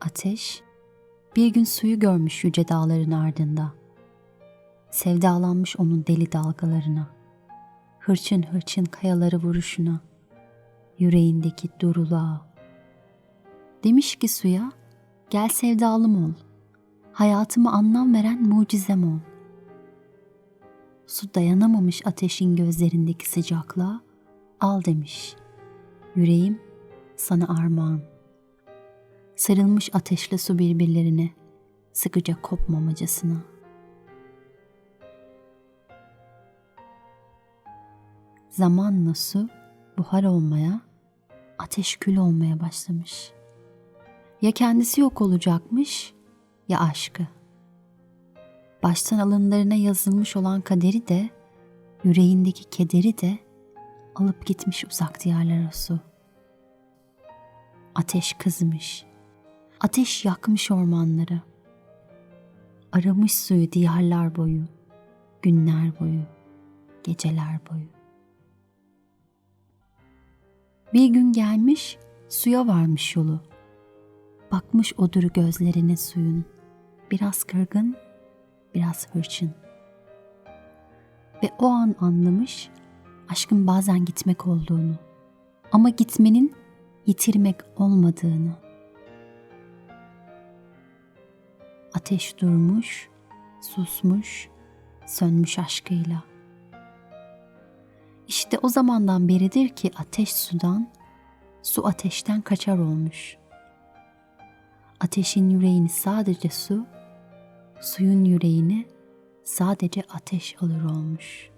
Ateş bir gün suyu görmüş yüce dağların ardında. Sevdalanmış onun deli dalgalarına. Hırçın hırçın kayaları vuruşuna. Yüreğindeki duruluğa. Demiş ki suya, gel sevdalım ol. Hayatıma anlam veren mucizem ol. Su dayanamamış ateşin gözlerindeki sıcaklığa, al demiş. Yüreğim sana armağan. Sarılmış ateşle su birbirlerine, sıkıca kopmamacasına. Zamanla su buhar olmaya, ateş kül olmaya başlamış. Ya kendisi yok olacakmış ya aşkı. Baştan alınlarına yazılmış olan kaderi de, yüreğindeki kederi de alıp gitmiş uzak diyarlara su. Ateş kızmış. Ateş yakmış ormanları. Aramış suyu diyarlar boyu, günler boyu, geceler boyu. Bir gün gelmiş, suya varmış yolu. Bakmış oduru gözlerine suyun. Biraz kırgın, biraz hırçın. Ve o an anlamış aşkın bazen gitmek olduğunu. Ama gitmenin yitirmek olmadığını. Ateş durmuş, susmuş, sönmüş aşkıyla. İşte o zamandan beridir ki ateş sudan, su ateşten kaçar olmuş. Ateşin yüreğini sadece su, suyun yüreğini sadece ateş alır olmuş.''